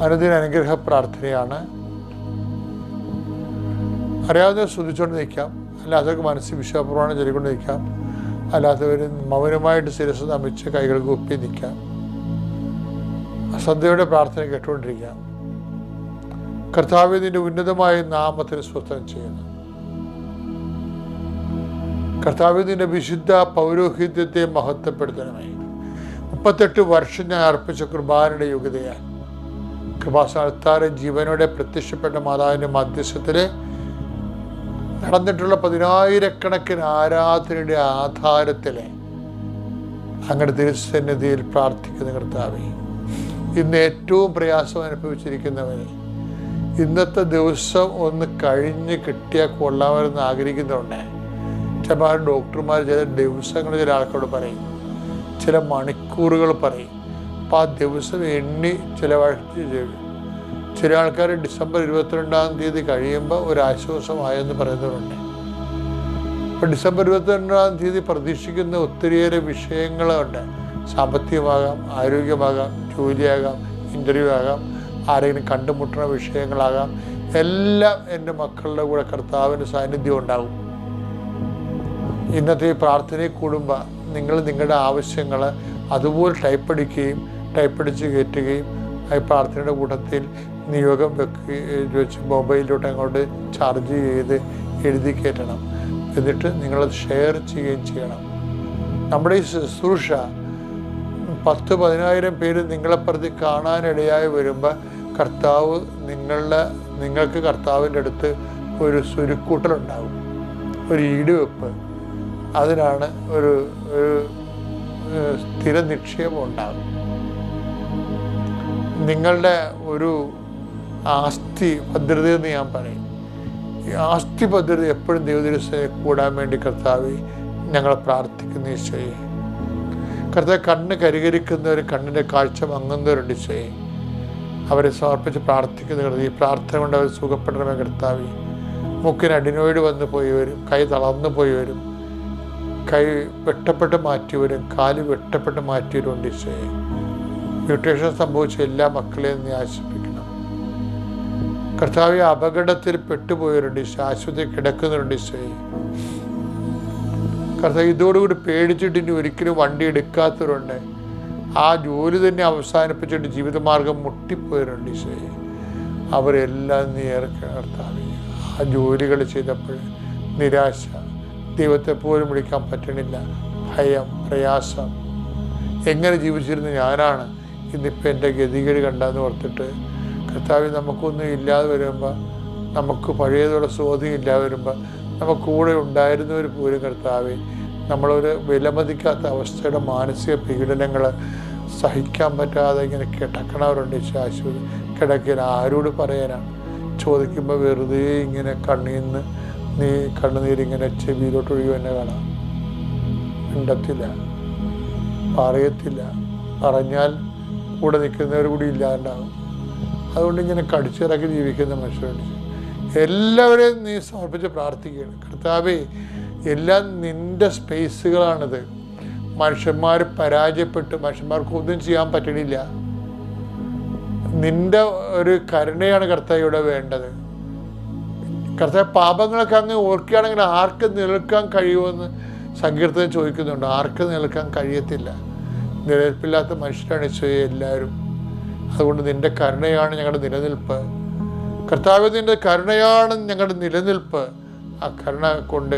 അനുദിന അനുഗ്രഹ പ്രാർത്ഥനയാണ്. അറിയാതെ ശ്രദ്ധിച്ചുകൊണ്ട് നിൽക്കാം. അല്ലാത്തവർക്ക് മനസ്സിൽ വിശ്വാസപ്രമാണം ചൊല്ലിക്കൊണ്ട് നിൽക്കാം. അല്ലാത്തവർ മൗനമായിട്ട് ശിരസ് നമിച്ച് കൈകൾ കുപ്പി നിൽക്കാം. ശ്രദ്ധയോടെ പ്രാർത്ഥന കേട്ടുകൊണ്ടിരിക്കാം. കർത്താവിന്റെ ഉന്നതമായ നാമത്തിന് സ്വസ്ഥം ചെയ്യുന്നു. കർത്താവിന്റെ വിശുദ്ധ പൗരോഹിത്യത്തെ മഹത്വപ്പെടുത്തണമേ. മുപ്പത്തെട്ട് വർഷം ഞാൻ അർപ്പിച്ച കുർബാനയുടെ യോഗ്യതയാൽ കൃപാസ്ഥാനത്താറ് ജീവനോടെ പ്രത്യക്ഷപ്പെട്ട മാതാവിന്റെ മധ്യസ്ഥത്തിൽ നടന്നിട്ടുള്ള പതിനായിരക്കണക്കിന് ആരാധനയുടെ ആധാരത്തിൽ അങ്ങനെ തിരുസന്നിധിയിൽ പ്രാർത്ഥിക്കുന്ന കർത്താവെ ഇന്ന് ഏറ്റവും പ്രയാസം അനുഭവിച്ചിരിക്കുന്നവന് ഇന്നത്തെ ദിവസം ഒന്ന് കഴിഞ്ഞ് കിട്ടിയാൽ കൊള്ളാമെന്ന് ആഗ്രഹിക്കുന്നുണ്ട് ചില ഡോക്ടർമാർ ചില ദിവസങ്ങൾ ചില ആൾക്കാരോട് പറയും ചില മണിക്കൂറുകൾ പറയും ആ ദിവസം എണ്ണി ചിലവഴിച്ച് ചെയ്തു. ചില ആൾക്കാർ ഡിസംബർ ഇരുപത്തിരണ്ടാം തീയതി കഴിയുമ്പോൾ ഒരു ആശ്വാസമായെന്ന് പറയുന്നവരുണ്ട്. അപ്പോൾ ഡിസംബർ ഇരുപത്തിരണ്ടാം തീയതി പ്രതീക്ഷിക്കുന്ന ഒത്തിരിയേറെ വിഷയങ്ങളുണ്ട്. സാമ്പത്തികമാകാം ആരോഗ്യമാകാം ജോലിയാകാം ഇന്റർവ്യൂ ആകാം ആരെങ്കിലും കണ്ടുമുട്ടുന്ന വിഷയങ്ങളാകാം. എല്ലാം എന്റെ മക്കളുടെ കൂടെ കർത്താവിന്റെ സാന്നിധ്യം ഉണ്ടാകും. ഇന്നത്തെ പ്രാർത്ഥനയിൽ കൂടുമ്പോൾ നിങ്ങൾ നിങ്ങളുടെ ആവശ്യങ്ങൾ അതുപോലെ ടൈപ്പ് ടൈപ്പടിക്കുകയും ടൈപ്പടിച്ച് കയറ്റുകയും ആ പ്രാർത്ഥനയുടെ കൂട്ടത്തിൽ നിയോഗം വെക്കുകയും വെച്ച് മൊബൈലിലോട്ട് അങ്ങോട്ട് ചാർജ് ചെയ്ത് എഴുതി കയറ്റണം. എന്നിട്ട് നിങ്ങളത് ഷെയർ ചെയ്യുകയും ചെയ്യണം. നമ്മുടെ ഈ ശുശ്രൂഷ പത്ത് പതിനായിരം പേര് പ്രതി കാണാനിടയായി വരുമ്പോൾ കർത്താവ് നിങ്ങളുടെ നിങ്ങൾക്ക് കർത്താവിന്റെ അടുത്ത് ഒരു സുരുക്കൂട്ടലുണ്ടാകും ഒരു ഈടുവെപ്പ് അതിനാണ് ഒരു ഒരു സ്ഥിര നിക്ഷേപം ഉണ്ടാകും നിങ്ങളുടെ ഒരു ആസ്തി ഭദ്രത എന്ന് ഞാൻ പറയും. ഈ ആസ്തി ഭദ്രത എപ്പോഴും ദൈവദിവസത്തെ കൂടാൻ വേണ്ടി കർത്താവ് ഞങ്ങളെ പ്രാർത്ഥിക്കുന്ന ഈശോയെ. കർത്താവ് കണ്ണ് കരികരിക്കുന്നവർ കണ്ണിന്റെ കാഴ്ച മങ്ങുന്നവരുണ്ട് ഈശോയെ. അവരെ സമർപ്പിച്ച് പ്രാർത്ഥിക്കുന്ന കർത്താവ് ഈ പ്രാർത്ഥന കൊണ്ട് അവർ സുഖപ്പെടണമേ കർത്താവ്. മുക്കിന് അഡിനോയിഡ് വന്ന് പോയി വരും കൈ തളർന്നു പോയവരും കൈ വെട്ടപ്പെട്ട് മാറ്റിയവരും കാൽ വെട്ടപ്പെട്ട് മാറ്റിയവരുണ്ട് ഈശോയെ. മ്യൂട്ടേഷൻ സംഭവിച്ച എല്ലാ മക്കളെയും നീ ആശ്വസിപ്പിക്കണം. കർത്താവ് അപകടത്തിൽ പെട്ടുപോയവരുണ്ട് ശാശ്വതി കിടക്കുന്നവരുണ്ട് ഈശോയെ കർത്താവ് ഇതോടുകൂടി പേടിച്ചിട്ട് ഇനി ഒരിക്കലും വണ്ടി എടുക്കാത്തവരുണ്ട്. ആ ജോലി തന്നെ അവസാനിപ്പിച്ചിട്ട് ജീവിതമാർഗം മുട്ടിപ്പോയവരുണ്ട് ഈശോയെ അവരെല്ലാം നീ ഇറക്കണം കർത്താവ്. ആ ജോലികൾ ചെയ്തപ്പോൾ നിരാശ. ദൈവത്തെ പോലും വിളിക്കാൻ പറ്റണില്ല. ഭയം പ്രയാസം. എങ്ങനെ ജീവിച്ചിരുന്ന ഞാനാണ്. ഇന്നിപ്പോൾ എന്റെ ഗതികേട് കണ്ടെന്ന് ഓർത്തിട്ട് കർത്താവ് നമുക്കൊന്നും ഇല്ലാതെ വരുമ്പോൾ നമുക്ക് പഴയതുള്ള സ്വാധീനം ഇല്ലാതെ വരുമ്പോൾ നമുക്ക് കൂടെ ഉണ്ടായിരുന്നവർ പോലും കർത്താവെ നമ്മളൊരു വിലമതിക്കാത്ത അവസ്ഥയുടെ മാനസിക പീഡനങ്ങൾ സഹിക്കാൻ പറ്റാതെ ഇങ്ങനെ കിടക്കണവരുണ്ട് ശാശ്വത കിടക്കില്ല ആരോട് പറയാനാണ് ചോദിക്കുമ്പോൾ വെറുതെ ഇങ്ങനെ കണ്ണീന്ന് നീ കണ്ണുനീരിങ്ങനെ ചെവിയിലോട്ട് ഒഴുകി തന്നെ കാണാം മിണ്ടത്തില്ല. പറയത്തില്ല. പറഞ്ഞാൽ കൂടെ നിൽക്കുന്നവർ കൂടി ഇല്ലാണ്ടാവും. അതുകൊണ്ട് ഇങ്ങനെ കടിച്ചിറക്കി ജീവിക്കുന്ന മനുഷ്യരുണ്ട്. എല്ലാവരെയും നീ സമർപ്പിച്ച് പ്രാർത്ഥിക്കുകയാണ്. കർത്താവേ എല്ലാം നിന്റെ സ്പേസുകളാണിത്. മനുഷ്യന്മാർ പരാജയപ്പെട്ട്. മനുഷ്യന്മാർക്ക് ഒന്നും ചെയ്യാൻ പറ്റണില്ല. നിന്റെ ഒരു കരുണയാണ് കർത്താവ് ഇവിടെ വേണ്ടത്. കർത്താവ് പാപങ്ങളൊക്കെ അങ്ങ് ഓർക്കുകയാണെങ്കിൽ ആർക്ക് നിൽക്കാൻ കഴിയുമെന്ന് സങ്കീർത്തനം ചോദിക്കുന്നുണ്ട്. ആർക്ക് നിൽക്കാൻ കഴിയത്തില്ല. നിലനിൽപ്പില്ലാത്ത മനുഷ്യരാണ് ഈശോയെ എല്ലാവരും. അതുകൊണ്ട് നിന്റെ കരുണയാണ് ഞങ്ങളുടെ നിലനിൽപ്പ്. കർത്താവ് നിന്റെ കരുണയാണ് ഞങ്ങളുടെ നിലനിൽപ്പ്. ആ കരുണ കൊണ്ട്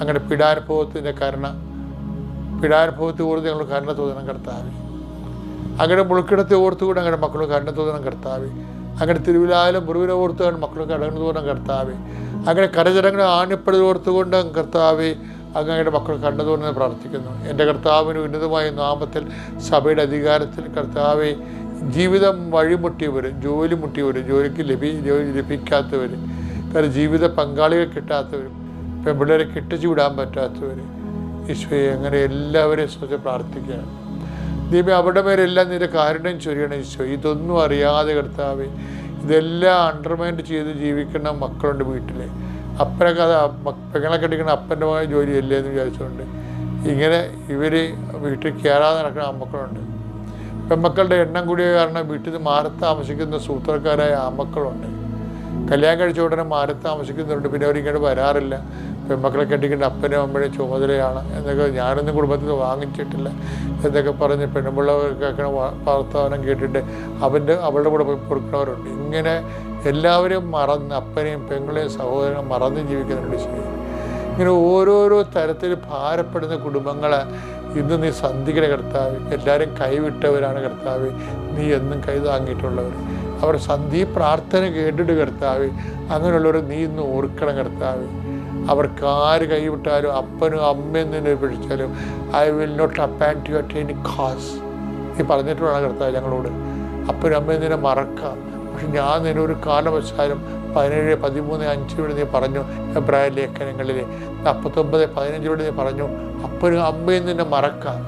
അങ്ങനെ പീഡാനുഭവത്തിന്റെ കരുണ പീഡാനുഭവത്തെ ഓർത്ത് ഞങ്ങൾ കരുണ തോന്നണം കർത്താവ്. അങ്ങനെ മുൾക്കിടത്തെ ഓർത്തുകൂടെ അങ്ങനെ മക്കൾ കരുണ തോന്നണം കർത്താവ്. അങ്ങനെ തിരുവിലായാലും മുറിവിനെ ഓർത്തുകൊണ്ട് മക്കൾ കരുണ തോന്നണം കർത്താവ്. അങ്ങനെ കരചരങ്ങളെ ആണിപ്പടി ഓർത്തുകൊണ്ട് കർത്താവ് അങ്ങയുടെ മക്കൾ കണ്ടതുകൊണ്ട് പ്രാർത്ഥിക്കുന്നു. എന്റെ കർത്താവിന് ഉന്നതമായ നാമത്തിൽ സഭയുടെ അധികാരത്തിൽ കർത്താവെ ജീവിതം വഴിമുട്ടിയവർ ജോലി മുട്ടിയവർ ജോലിക്ക് ലഭി ജോലി ലഭിക്കാത്തവർ കാരണം ജീവിത പങ്കാളികൾ കിട്ടാത്തവർ പെൺപിള്ളേരെ കെട്ടിച്ചു വിടാൻ പറ്റാത്തവർ ഈശോയെ അങ്ങനെ എല്ലാവരെയും ശ്രദ്ധ പ്രാർത്ഥിക്കുകയാണ്. ദൈവം അവരുടെ മേലെല്ലാം നിന്റെ കാരുണ്യം ചൊരിയണം ഈശോ. ഇതൊന്നും അറിയാതെ കർത്താവെ ഇതെല്ലാം അണ്ടർമൈൻഡ് ചെയ്ത് ജീവിക്കുന്ന മക്കളുണ്ട് വീട്ടിൽ അപ്പനൊക്കെ കഥ പെങ്ങളെ കെട്ടിക്കുന്ന അപ്പന്റെ മകൻ ജോലിയല്ലേ എന്ന് വിചാരിച്ചുകൊണ്ട് ഇങ്ങനെ ഇവർ വീട്ടിൽ കയറാതെ നടക്കുന്ന അമ്മക്കളുണ്ട് പെൺമക്കളുടെ എണ്ണം കൂടിയ കാരണം വീട്ടിൽ നിന്ന് മാറി താമസിക്കുന്ന സൂത്രക്കാരായ ആമക്കളുണ്ട് കല്യാണം കഴിച്ച ഉടനെ മാറി താമസിക്കുന്നുണ്ട് പിന്നെ അവരിങ്ങോട്ട് വരാറില്ല. പെൺമക്കളെ കെട്ടിക്കേണ്ട അപ്പനും അമ്മയുടെയും ചുമതലയാണ് എന്നൊക്കെ ഞാനൊന്നും കുടുംബത്തിൽ വാങ്ങിച്ചിട്ടില്ല എന്നൊക്കെ പറഞ്ഞ് പെണ്ണുമ്പിള്ളവർക്കൊക്കെ വർത്തമാനം കേട്ടിട്ട് അവന്റെ അവളുടെ കൂടെ പോയി കൊടുക്കുന്നവരുണ്ട് ഇങ്ങനെ എല്ലാവരും മറന്ന് അപ്പനെയും പെങ്ങളെയും സഹോദരനും മറന്ന് ജീവിക്കുന്നുണ്ട് ശരി. ഇങ്ങനെ ഓരോരോ തരത്തിൽ ഭാരപ്പെടുന്ന കുടുംബങ്ങളെ ഇന്ന് നീ സന്ധിക്കണ കർത്താവ്. എല്ലാവരും കൈവിട്ടവരാണ് കർത്താവ്. നീ എന്നും കൈ താങ്ങിയിട്ടുള്ളവർ. അവർ സന്ധി പ്രാർത്ഥന കേട്ടിട്ട് കർത്താവ്. അങ്ങനെയുള്ളവർ നീ ഇന്ന് ഓർക്കണം കർത്താവ്. അവർക്ക് ആര് കൈവിട്ടാലും അപ്പനും അമ്മയും നിന്നെ പിടിച്ചാലും I will not abandon to at any cost നീ പറഞ്ഞിട്ടുള്ള കർത്താവ് ഞങ്ങളോട്. അപ്പനും അമ്മയും നിന്നെ മറക്കാം. പക്ഷെ ഞാൻ നിന്നൊരു കാലവശാലും പതിനേഴ് പതിമൂന്ന് അഞ്ചിലൂടെ നീ പറഞ്ഞു എബ്രായ ലേഖനങ്ങളിൽ നാൽപ്പത്തൊമ്പത് പതിനഞ്ചിലൂടെ നീ പറഞ്ഞു അപ്പനും അമ്മയും നിന്നെ മറക്കാം.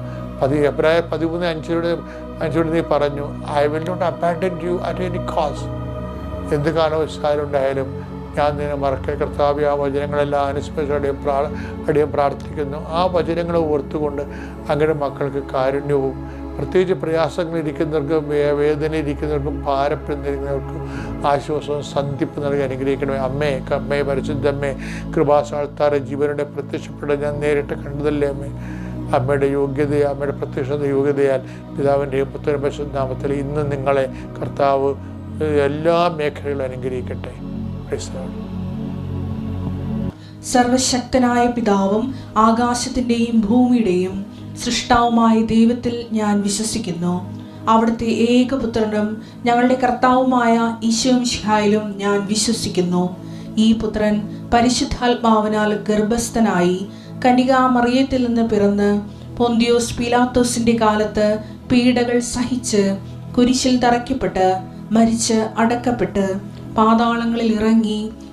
പതി എബ്രായ പതിമൂന്ന് അഞ്ചിലൂടെ അഞ്ചിലൂടെ നീ പറഞ്ഞു I will not abandon you at any cost എന്ത് കാലവശാലും ഉണ്ടായാലും ഞാൻ നിന്നെ മറക്ക കർത്താവ് ആ വചനങ്ങളെല്ലാം അനുസ്മരിച്ചടിയും പ്രാ അടിയും പ്രാർത്ഥിക്കുന്നു. ആ വചനങ്ങളെ ഓർത്തുകൊണ്ട് അങ്ങനെ മക്കൾക്ക് കാരുണ്യവും പ്രത്യേകിച്ച് പ്രയാസങ്ങളിരിക്കുന്നവർക്കും വേദനയിരിക്കുന്നവർക്കും ഭാരപ്പെടുന്നിരിക്കുന്നവർക്കും ആശ്വാസവും സന്ധിപ്പ് നൽകി അനുഗ്രഹിക്കണമേ. അമ്മേ അമ്മേ പരിശുദ്ധമ്മേ കൃപാസാൽത്താറെ ജീവനുടെ പ്രത്യക്ഷപ്പെട്ട ഞാൻ നേരിട്ട് കണ്ടതല്ലേ അമ്മേ. അമ്മയുടെ യോഗ്യതയാൽ അമ്മയുടെ പ്രത്യക്ഷത യോഗ്യതയാൽ പിതാവിന്റെയും പുത്രൻ പരിശുദ്ധാമത്തിൽ ഇന്ന് നിങ്ങളെ കർത്താവ് എല്ലാ മേഖലകളും അനുഗ്രഹിക്കട്ടെ. സർവശക്തനായ പിതാവും ആകാശത്തിന്റെയും ഭൂമിയുടെയും സൃഷ്ടാവുമായ ദൈവത്തിൽ ഞാൻ വിശ്വസിക്കുന്നു. അവിടുത്തെ ഏകപുത്രനും ഞങ്ങളുടെ കർത്താവുമായ ഈശോമിഷിഹായിലും ഞാൻ വിശ്വസിക്കുന്നു. ഈ പുത്രൻ പരിശുദ്ധാത്മാവിനാൽ ഗർഭസ്ഥനായി കനികാമറിയത്തിൽ നിന്ന് പിറന്ന് പൊന്തിയോസ് പീലാത്തോസിന്റെ കാലത്ത് പീഡകൾ സഹിച്ച് കുരിശിൽ തറയ്ക്കപ്പെട്ട് മരിച്ച് അടക്കപ്പെട്ട് പാതാളങ്ങളിൽ ഇറങ്ങി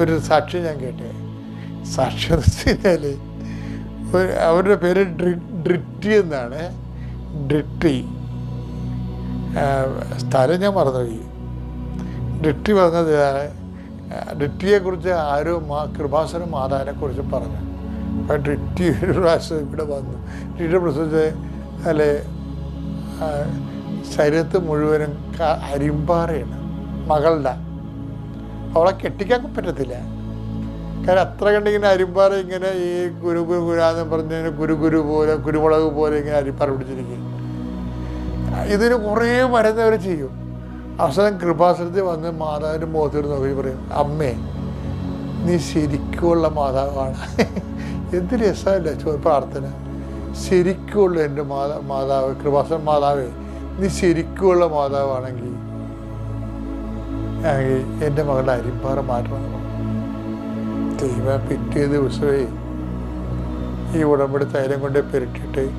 ഒരു സാക്ഷി ഞാൻ കേട്ടെ. സാക്ഷി എന്ന് വെച്ച് കഴിഞ്ഞാൽ അവരുടെ പേര് ഡ്രി ഡ്രിറ്റി എന്നാണ്. ഡ്രിറ്റി സ്ഥലം ഞാൻ മറന്നുപോയി. ഡ്രിറ്റി പറഞ്ഞത് ഇതാണ്. ഡിറ്റിയെക്കുറിച്ച് ആരോ മാ കൃപാസന മാതാവിനെക്കുറിച്ച് പറഞ്ഞു. അപ്പോൾ ഡ്രിറ്റി ഒരു പ്രാവശ്യം ഇവിടെ വന്നു. ഡിറ്റിയുടെ പ്രസവിച്ച് അല്ലെ ശരീരത്ത് മുഴുവനും അരിമ്പാറയാണ് മകളുടെ അവളെ കെട്ടിക്കാൻ പറ്റത്തില്ല. കാരണം അത്ര കണ്ടിങ്ങനെ അരിമ്പാറ ഇങ്ങനെ ഈ ഗുരു ഗുരു ഗുരാന്ന് പറഞ്ഞ ഗുരു ഗുരു പോലെ കുരുമുളക് പോലെ ഇങ്ങനെ അരിപ്പാറ പിടിച്ചിരിക്കും. ഇതിന് കുറേ മരുന്നവർ ചെയ്യും. അവസാനം കൃപാസനത്തിൽ വന്ന് മാതാവിന്റെ മുഖത്തോട് നോക്കി പറയും അമ്മേ നീ ശരിക്കുമുള്ള മാതാവാണ്. എന്ത് രസമല്ല ചോ പ്രാർത്ഥന. ശരിക്കുമുള്ള എന്റെ മാതാ മാതാവ് കൃപാസന മാതാവേ നീ ശരിക്കുമുള്ള മാതാവാണെങ്കിൽ എന്റെ മകളുടെ അരിമ്പാറ മാറ്റണം ദൈവം പിറ്റേ ദിവസമേ ഈ ഉടമ്പടി തൈലം കൊണ്ട് പെരട്ടിട്ട്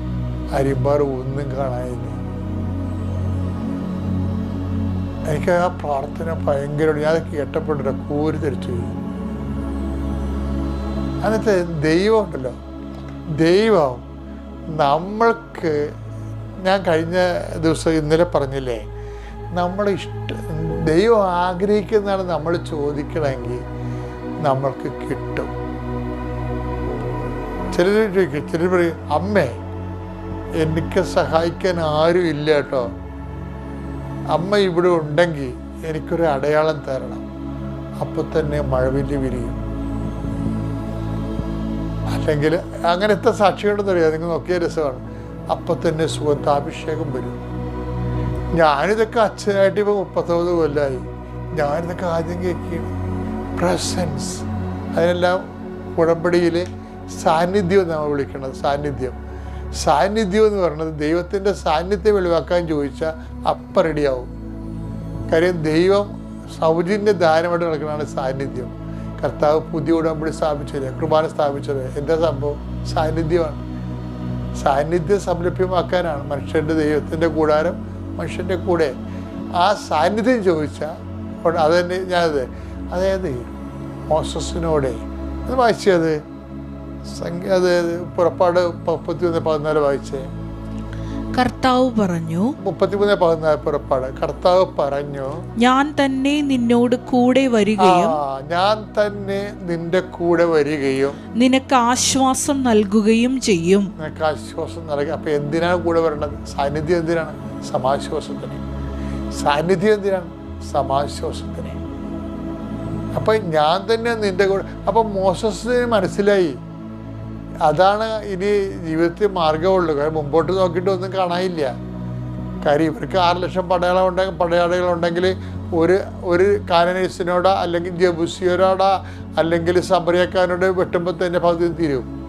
അരിമ്പാറ ഒന്നും കാണാനില്ല. എനിക്ക് ആ പ്രാർത്ഥന ഭയങ്കര ഞാൻ കേട്ടപ്പെട്ട കൂരി തിരിച്ചു അന്നത്തെ ദൈവം ഉണ്ടല്ലോ ദൈവം നമ്മൾക്ക് ഞാൻ കഴിഞ്ഞ ദിവസം ഇന്നലെ പറഞ്ഞില്ലേ നമ്മൾ ഇഷ്ട ദൈവം ആഗ്രഹിക്കുന്നതാണ് നമ്മൾ ചോദിക്കണമെങ്കിൽ നമ്മൾക്ക് കിട്ടും. ചിലർ ചോദിക്കും ചിലർ പറയും അമ്മേ എനിക്ക് സഹായിക്കാൻ ആരും ഇല്ല കേട്ടോ. അമ്മ ഇവിടെ ഉണ്ടെങ്കിൽ എനിക്കൊരു അടയാളം തരണം. അപ്പം തന്നെ മഴവില്ല് വിരിയും. അല്ലെങ്കിൽ അങ്ങനത്തെ സാക്ഷികളുണ്ടെന്ന് അറിയാം. നിങ്ങൾ നോക്കിയ രസമാണ്. അപ്പം തന്നെ സുഗന്ധാഭിഷേകം വരും. ഞാനിതൊക്കെ അച്ഛനായിട്ട് ഇപ്പോൾ മുപ്പത്തൊമ്പത് കൊല്ലമായി ഞാനിതൊക്കെ ആദ്യം കേൾക്കുകയാണ്. പ്രസൻസ് അതിനെല്ലാം ഉടമ്പടിയിൽ സാന്നിധ്യം നമ്മൾ വിളിക്കുന്നത് സാന്നിധ്യം. സാന്നിധ്യം എന്ന് പറയുന്നത് ദൈവത്തിന്റെ സാന്നിധ്യം വെളിവാക്കാൻ ചോദിച്ചാൽ അപ്പം റെഡിയാവും കാര്യം ദൈവം സൗജന്യ ദാനമായിട്ട് നടക്കുന്നതാണ് സാന്നിധ്യം. കർത്താവ് പുതിയ ഉടമ്പടി സ്ഥാപിച്ചത് കുർബാന സ്ഥാപിച്ചത് എന്താ സംഭവം? സാന്നിധ്യമാണ്. സാന്നിധ്യം സംരഭ്യമാക്കാനാണ് മനുഷ്യന്റെ ദൈവത്തിന്റെ കൂടാരം മനുഷ്യന്റെ കൂടെ ആ സാന്നിധ്യം ചോദിച്ചാൽ അത് തന്നെ ഞാനത് അതായത് മോസസിനോടെ അത് വായിച്ചത് സംഖ്യ അത് പുറപ്പാട് മുപ്പത്തി ഒന്ന് പതിനാല് വായിച്ചേ. കർത്താവ് പറഞ്ഞു മുപ്പത്തിമൂന്ന് പതിനാല് പുറപ്പാട്. കർത്താവ് പറഞ്ഞു ഞാൻ തന്നെ നിന്നോട് കൂടെ വരികയും ഞാൻ തന്നെ നിന്റെ കൂടെ വരികയും നിനക്ക് ആശ്വാസം നൽകുകയും ചെയ്യും. നിനക്ക് ആശ്വാസം നൽകുക. അപ്പൊ എന്തിനാണ് കൂടെ വരേണ്ടത്? സാന്നിധ്യം എന്തിനാണ്? സമാശ്വാസത്തിന്. സാന്നിധ്യം എന്തിനാണ്? സമാശ്വാസത്തിന്. അപ്പൊ ഞാൻ തന്നെ നിന്റെ കൂടെ അപ്പൊ മോസസിന് മനസ്സിലായി. അതാണ് ഇനി ജീവിതത്തിൽ മാർഗമുള്ളൂ കാര്യം മുമ്പോട്ട് നോക്കിയിട്ട് ഒന്നും കാണാനില്ല. കാര്യം ഇവർക്ക് ആറ് ലക്ഷം പടയാളം ഉണ്ടെങ്കിൽ പടയാളികൾ ഉണ്ടെങ്കിൽ ഒരു ഒരു കാനനീസിനോടോ അല്ലെങ്കിൽ ജബുസിയോടോ അല്ലെങ്കിൽ സബറിയക്കാരനോട് വെട്ടുമ്പോൾ തന്നെ പകുതി തീരും.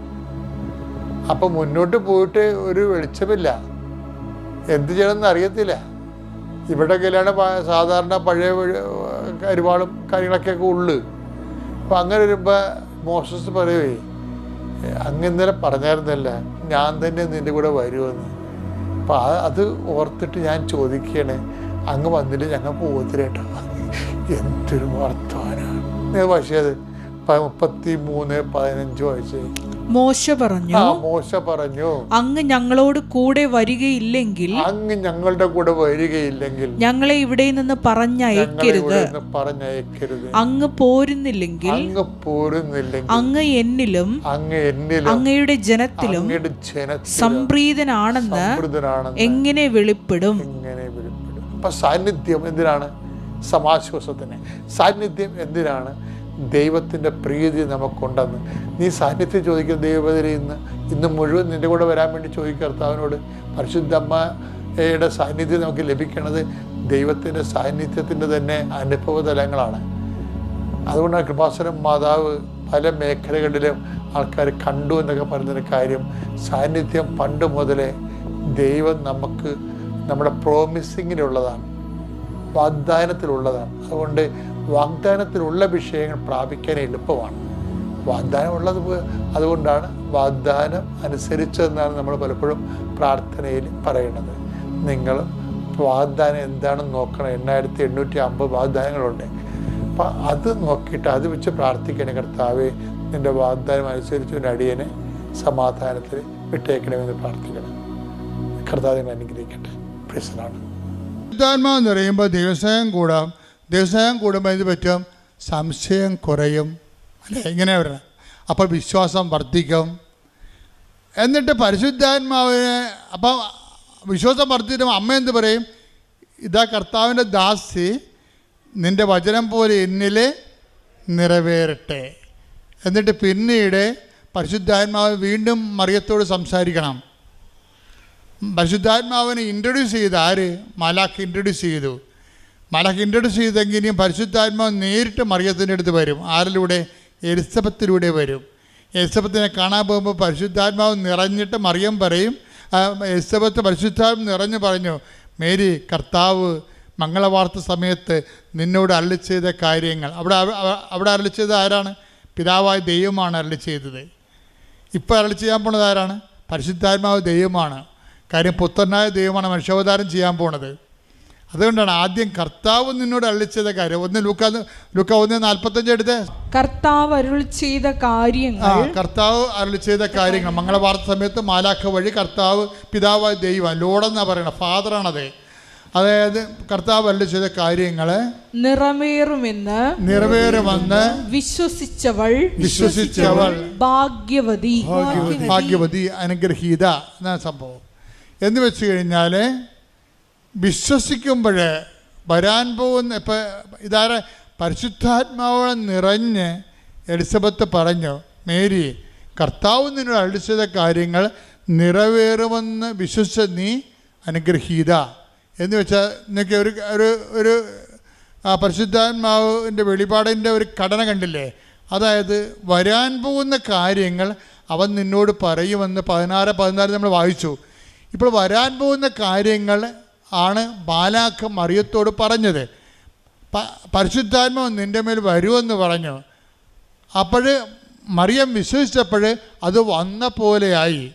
അപ്പം മുന്നോട്ട് പോയിട്ട് ഒരു വെളിച്ചമില്ല. എന്ത് ചെയ്യണമെന്ന് അറിയത്തില്ല. ഇവിടെ കയ്യിലാണ് സാധാരണ പഴയ വഴി- കാര്യങ്ങളൊക്കെയൊക്കെ കാര്യങ്ങളൊക്കെ ഉള്ളു. അപ്പം അങ്ങനെ വരുമ്പോൾ മോസസ് പറയുവേ അങ്ങ് ഇന്നലെ പറഞ്ഞായിരുന്നല്ല ഞാൻ തന്നെ നിന്റെ കൂടെ വരുമെന്ന്. അപ്പം അത് ഓർത്തിട്ട് ഞാൻ ചോദിക്കുകയാണ് അങ്ങ് വന്നില്ല ഞങ്ങൾ പോകത്തില്ലേട്ടോ എന്തൊരു വർത്തമാനാണ് പക്ഷേ അത് മുപ്പത്തി മൂന്ന് പതിനഞ്ച് വയസ്സ് മോശ പറഞ്ഞു. മോശ പറഞ്ഞു. അങ്ങ് ഞങ്ങളോട് കൂടെ വരികയില്ലെങ്കിൽ അങ്ങ് ഞങ്ങളുടെ കൂടെ വരികയില്ലെങ്കിൽ ഞങ്ങളെ ഇവിടെ നിന്ന് പറഞ്ഞയക്കരുത്. പറഞ്ഞയക്കരുത്. അങ്ങ് പോരുന്നില്ലെങ്കിൽ അങ്ങ് പോരുന്നില്ലെങ്കിൽ അങ്ങ് എന്നിലും അങ്ങ് എന്നിലും അങ്ങയുടെ ജനത്തിലും സംപ്രീതനാണെന്ന് എങ്ങനെ വെളിപ്പെടും? എങ്ങനെ വെളിപ്പെടും? അപ്പൊ സാന്നിധ്യം എന്തിനാണ്? സമാശ്വാസത്തിന്. സാന്നിധ്യം എന്തിനാണ്? ദൈവത്തിന്റെ പ്രീതി നമുക്കുണ്ടെന്ന്. നീ സാന്നിധ്യം ചോദിക്കുന്ന ദൈവപതിരെ ഇന്ന് ഇന്ന് മുഴുവൻ നിന്റെ കൂടെ വരാൻ വേണ്ടി ചോദിക്കുക കർത്താവിനോട്. പരിശുദ്ധമ്മയുടെ സാന്നിധ്യം നമുക്ക് ലഭിക്കണത് ദൈവത്തിന്റെ സാന്നിധ്യത്തിന്റെ തന്നെ അനുഭവ തലങ്ങളാണ് അതുകൊണ്ടാണ് കൃപാസനം മാതാവ് പല മേഖലകളിലും ആൾക്കാർ കണ്ടു എന്നൊക്കെ പറയുന്നൊരു കാര്യം. സാന്നിധ്യം പണ്ട് മുതലേ ദൈവം നമുക്ക് നമ്മുടെ പ്രോമിസിങ്ങിനുള്ളതാണ് വാഗ്ദാനത്തിലുള്ളതാണ്. അതുകൊണ്ട് വാഗ്ദാനത്തിലുള്ള വിഷയങ്ങൾ പ്രാപിക്കാൻ എളുപ്പമാണ്. വാഗ്ദാനം ഉള്ളത് അതുകൊണ്ടാണ് വാഗ്ദാനം അനുസരിച്ചതെന്നാണ് നമ്മൾ പലപ്പോഴും പ്രാർത്ഥനയിൽ പറയുന്നത്. നിങ്ങൾ വാഗ്ദാനം എന്താണെന്ന് നോക്കണം. എണ്ണായിരത്തി എണ്ണൂറ്റി അമ്പത് വാഗ്ദാനങ്ങളുണ്ട്. അപ്പം അത് നോക്കിയിട്ട് അത് വെച്ച് പ്രാർത്ഥിക്കണേ കർത്താവെ നിന്റെ വാഗ്ദാനം അനുസരിച്ച് ഒരു അടിയനെ സമാധാനത്തിൽ വിട്ടേക്കണമെന്ന് പ്രാർത്ഥിക്കണം. കർത്താവ് നിങ്ങളെ അനുഗ്രഹിക്കട്ടെ. പ്രശ്നമാണ് ശുദ്ധാത്മാവ് എന്ന് പറയുമ്പോൾ ദിവസം കൂടാം. ദിവസം കൂടുമ്പോൾ ഇത് പറ്റും? സംശയം കുറയും. അല്ലേ? ഇങ്ങനെ വരണം. അപ്പോൾ വിശ്വാസം വർദ്ധിക്കും. എന്നിട്ട് പരിശുദ്ധാത്മാവിനെ അപ്പം വിശ്വാസം വർദ്ധിക്കുമ്പോൾ അമ്മ എന്ത് പറയും? ഇതാ കർത്താവിന്റെ ദാസി നിന്റെ വചനം പോലെ എന്നിൽ നിറവേറട്ടെ. എന്നിട്ട് പിന്നീട് പരിശുദ്ധാത്മാവ് വീണ്ടും മറിയത്തോട് സംസാരിക്കണം. പരിശുദ്ധാത്മാവിനെ ഇൻട്രൊഡ്യൂസ് ചെയ്ത് ആര്? മലാഖ് ഇൻട്രൊഡ്യൂസ് ചെയ്തു. മലാഖ് ഇൻട്രൊഡ്യൂസ് ചെയ്തെങ്കിലും പരിശുദ്ധാത്മാവ് നേരിട്ട് മറിയത്തിന്റെ അടുത്ത് വരും. ആരിലൂടെ? എലിസബത്തിലൂടെ വരും. എലിസബത്തിനെ കാണാൻ പോകുമ്പോൾ പരിശുദ്ധാത്മാവ് നിറഞ്ഞിട്ട് മറിയം പറയും. എലിസബത്ത് പരിശുദ്ധാത്മ നിറഞ്ഞു പറഞ്ഞു മേരി കർത്താവ് മംഗളവാർത്ത സമയത്ത് നിന്നോട് അരളി ചെയ്ത കാര്യങ്ങൾ. അവിടെ അവ- അവിടെ അരളി ചെയ്തത് ആരാണ്? പിതാവായ ദൈവമാണ് അരളി ചെയ്തത്. ഇപ്പോൾ അരളി ചെയ്യാൻ പോണത് ആരാണ്? പരിശുദ്ധാത്മാവ് ദൈവമാണ്. കാര്യം പുത്രനായ ദൈവമാണ് മനുഷ്യാവതാരം ചെയ്യാൻ പോണത്. അതുകൊണ്ടാണ് ആദ്യം കർത്താവ് നിന്നോട് അള്ളിച്ചത കാര്യം. ഒന്ന് ലൂക്ക ലൂക്ക ഒന്ന് നാൽപ്പത്തഞ്ച് എടുത്ത്. കർത്താവ് അരുൾ ചെയ്ത ആ കാര്യങ്ങൾ കർത്താവ് അരുൾ ചെയ്ത കാര്യങ്ങൾ. മംഗളവാർത്ത സമയത്ത് മാലാഖ വഴി കർത്താവ് പിതാവായ ദൈവം ലോഡെന്നാണ് പറയണത് ഫാദറാണത്. അതായത് കർത്താവ് അല്ല ചെയ്ത കാര്യങ്ങൾ നിറവേറുമെന്ന് നിറവേറുമെന്ന് വിശ്വസിച്ചവൾ. വിശ്വസിച്ചവൾ. ഭാഗ്യവതി. ഭാഗ്യവതി. അനുഗ്രഹീത. എന്നാണ് സംഭവം. എന്ന് വെച്ച് കഴിഞ്ഞാൽ വിശ്വസിക്കുമ്പോൾ വരാൻ പോകുന്ന ഇപ്പം ഇതാരെ? പരിശുദ്ധാത്മാവോളം നിറഞ്ഞ് എലിസബത്ത് പറഞ്ഞു മേരി കർത്താവ് നിന്നോട് അടിച്ചത കാര്യങ്ങൾ നിറവേറുമെന്ന് വിശ്വസിച്ച നീ അനുഗ്രഹീത. എന്ന് വെച്ചാൽ നിങ്ങൾക്ക് ഒരു ഒരു ഒരു പരിശുദ്ധാത്മാവിന്റെ വെളിപാടിന്റെ ഒരു ഘടന കണ്ടില്ലേ? അതായത് വരാൻ പോകുന്ന കാര്യങ്ങൾ അവൻ നിന്നോട് പറയുമെന്ന് പതിനാറ് പതിനാല് നമ്മൾ വായിച്ചു. ഇപ്പോൾ വരാൻ പോകുന്ന കാര്യങ്ങൾ ആണ് ബാലാഖ് മറിയത്തോട് പറഞ്ഞത്. പ പരിശുദ്ധാത്മാവ് നിന്റെ മേൽ വരുമെന്ന് പറഞ്ഞു. അപ്പോൾ മറിയം വിശ്വസിച്ചപ്പോൾ അത് വന്ന പോലെയായി.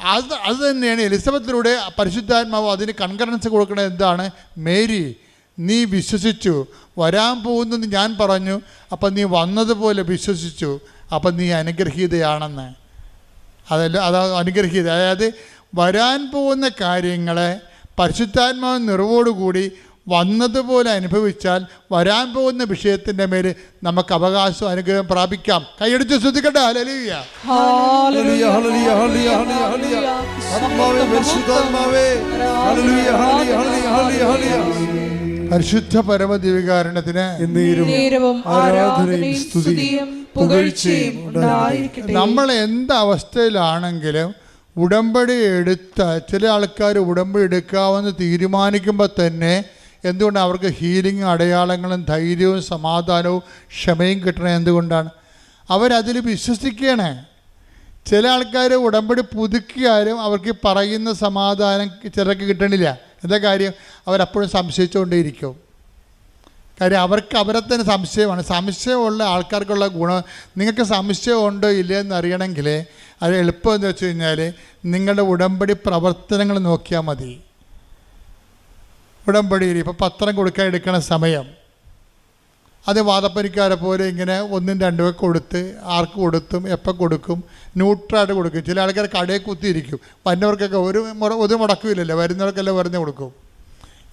അത് അത് തന്നെയാണ് എലിസബത്തിലൂടെ പരിശുദ്ധാത്മാവ് അതിന് കൺകറൻസ് കൊടുക്കുന്നത് എന്താണ്? മേരി നീ വിശ്വസിച്ചു. വരാൻ പോകുന്നെന്ന് ഞാൻ പറഞ്ഞു. അപ്പം നീ വന്നതുപോലെ വിശ്വസിച്ചു. അപ്പം നീ അനുഗ്രഹീതയാണെന്ന്. അതല്ല അത് അനുഗ്രഹീത. അതായത് വരാൻ പോകുന്ന കാര്യങ്ങളെ പരിശുദ്ധാത്മാവ് നിറവോടുകൂടി വന്നതുപോലെ അനുഭവിച്ചാൽ വരാൻ പോകുന്ന വിഷയത്തിന്റെ മേൽ നമുക്ക് അവകാശം അനുഗ്രഹം പ്രാപിക്കാം. കൈയടിച്ച് ശ്രദ്ധിക്കട്ടെ ഹല്ലേലൂയ. ഹല്ലേലൂയ, ഹല്ലേലൂയ, ഹല്ലേലൂയ, ഹല്ലേലൂയ, ഹല്ലേലൂയ. ഹല്ലേലൂയ, ഹല്ലേലൂയ, ഹല്ലേലൂയ, ഹല്ലേലൂയ, ഹല്ലേലൂയ. പരിശുദ്ധ പുകഴ്ചയും ഉണ്ടായിരിക്കട്ടെ. നമ്മൾ എന്ത് അവസ്ഥയിലാണെങ്കിലും ഉടമ്പടി എടുത്ത ചില ആൾക്കാർ ഉടമ്പടി എടുക്കാമെന്ന് തീരുമാനിക്കുമ്പോൾ തന്നെ എന്തുകൊണ്ട് അവർക്ക് ഹീലിംഗ് അടയാളങ്ങളും ധൈര്യവും സമാധാനവും ക്ഷമയും കിട്ടണേ എന്തുകൊണ്ടാണ്? അവരതിൽ വിശ്വസിക്കണേ. ചില ആൾക്കാർ ഉടമ്പടി പുതുക്കിയാലും അവർക്ക് പറയുന്ന സമാധാനം ചിലർക്ക് കിട്ടണില്ല. എന്താ കാര്യം? അവരപ്പോഴും സംശയിച്ചുകൊണ്ടേയിരിക്കും. കാര്യം അവർക്ക് അവരെ തന്നെ സംശയമാണ്. സംശയമുള്ള ആൾക്കാർക്കുള്ള ഗുണം. നിങ്ങൾക്ക് സംശയമുണ്ടോ ഇല്ലയോ എന്ന് അറിയണമെങ്കിൽ അത് എളുപ്പമെന്ന് വെച്ച് കഴിഞ്ഞാൽ നിങ്ങളുടെ ഉടമ്പടി പ്രവർത്തനങ്ങൾ നോക്കിയാൽ മതി. ഉടമ്പടിയിൽ ഇപ്പോൾ പത്രം കൊടുക്കാൻ എടുക്കണ സമയം. അത് വാദപ്പനിക്കാരെ പോലെ ഇങ്ങനെ ഒന്നും രണ്ടും കൊടുത്ത് ആർക്ക് കൊടുത്തും എപ്പോൾ കൊടുക്കും ന്യൂട്രായിട്ട് കൊടുക്കും. ചില ആൾക്കാർ കടയിൽ കുത്തിയിരിക്കും. വരുന്നവർക്കൊക്കെ ഒരു മുറ ഒരു മുടക്കുമില്ലല്ലോ. വരുന്നവർക്കെല്ലാം വെറുതെ കൊടുക്കും.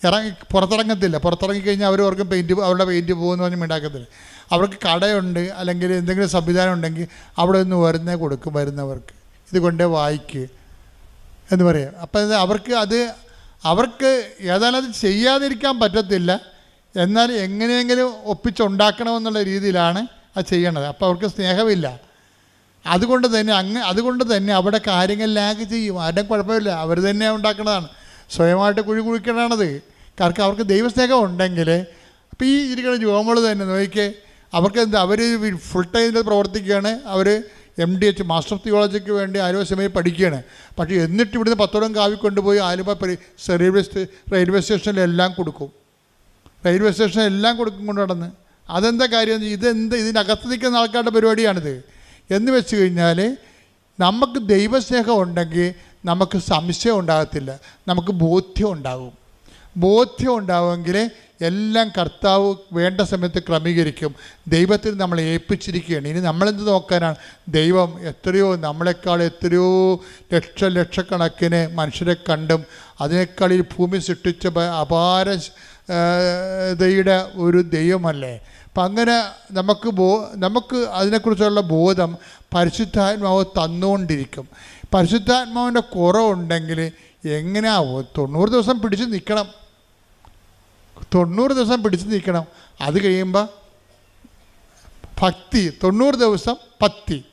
ഇറങ്ങി പുറത്തിറങ്ങത്തില്ല. പുറത്തിറങ്ങി കഴിഞ്ഞാൽ അവർ ഓർക്കും പെയിന്റ് അവരുടെ പെയിന്റ് പോകുമെന്ന് പറഞ്ഞ് മിണ്ടാക്കത്തില്ല. അവർക്ക് കടയുണ്ട് അല്ലെങ്കിൽ എന്തെങ്കിലും സംവിധാനം ഉണ്ടെങ്കിൽ അവിടെ നിന്ന് വരുന്നേ കൊടുക്കും വരുന്നവർക്ക്. ഇത് കൊണ്ടേ വായിക്ക് എന്ന് പറയാം. അപ്പം അവർക്ക് അത് അവർക്ക് ഏതായാലും അത് ചെയ്യാതിരിക്കാൻ പറ്റത്തില്ല. എന്നാൽ എങ്ങനെയെങ്കിലും ഒപ്പിച്ചുണ്ടാക്കണമെന്നുള്ള രീതിയിലാണ് അത് ചെയ്യണത്. അപ്പോൾ അവർക്ക് സ്നേഹമില്ല. അതുകൊണ്ട് തന്നെ അങ്ങ് അതുകൊണ്ട് തന്നെ അവിടെ കാര്യങ്ങൾ ലാഗ് ചെയ്യും. ആരുടെ കുഴപ്പമില്ല. അവർ തന്നെ ഉണ്ടാക്കുന്നതാണ് സ്വയമായിട്ട് കുഴി കുഴിക്കണത് കാരണം അവർക്ക് ദൈവസ്നേഹം ഉണ്ടെങ്കിൽ അപ്പോൾ ഈ ഇരിക്കുന്ന ജോമൾ തന്നെ നോക്കിക്കേ അവർക്ക് എന്താ അവർ ഫുൾ ടൈമിൽ പ്രവർത്തിക്കുകയാണ്. അവർ M D H master of തിയോളജിക്ക് വേണ്ടി ആലുവ പഠിക്കുകയാണ്. പക്ഷേ എന്നിട്ട് ഇവിടുന്ന് പത്തോളം കാവി കൊണ്ടുപോയി ആലുവ റെയിൽവേ റെയിൽവേ സ്റ്റേഷനിലെല്ലാം കൊടുക്കും. റെയിൽവേ സ്റ്റേഷനിൽ എല്ലാം കൊടുക്കും കൊണ്ട് നടന്ന്. അതെന്താ കാര്യം? ഇതെന്ത് ഇതിനകത്ത് നിൽക്കുന്ന ആൾക്കാരുടെ പരിപാടിയാണിത്. എന്ന് വെച്ച് കഴിഞ്ഞാൽ നമുക്ക് ദൈവസ്നേഹം ഉണ്ടെങ്കിൽ നമുക്ക് സംശയം ഉണ്ടാകത്തില്ല. നമുക്ക് ബോധ്യം ഉണ്ടാകും. ബോധ്യം ഉണ്ടാവുമെങ്കിൽ എല്ലാം കർത്താവ് വേണ്ട സമയത്ത് ക്രമീകരിക്കും. ദൈവത്തിൽ നമ്മൾ ഏൽപ്പിച്ചിരിക്കുകയാണ്. ഇനി നമ്മളെന്ത് നോക്കാനാണ്? ദൈവം എത്രയോ നമ്മളെക്കാൾ എത്രയോ ലക്ഷ ലക്ഷക്കണക്കിന് മനുഷ്യരെ കണ്ടും അതിനേക്കാൾ ഈ ഭൂമി സൃഷ്ടിച്ച അപാര ഇതയുടെ ഒരു ദൈവമല്ലേ? അപ്പം അങ്ങനെ നമുക്ക് ബോ നമുക്ക് അതിനെക്കുറിച്ചുള്ള ബോധം പരിശുദ്ധാത്മാവ് തന്നുകൊണ്ടിരിക്കും. പരിശുദ്ധാത്മാവിന്റെ കുറവുണ്ടെങ്കിൽ എങ്ങനെയാവും? തൊണ്ണൂറ് ദിവസം പിടിച്ച് നിൽക്കണം. തൊണ്ണൂറ് ദിവസം പിടിച്ച് നിൽക്കണം. അത് കഴിയുമ്പോൾ ഭക്തി തൊണ്ണൂറ് ദിവസം പത്തി.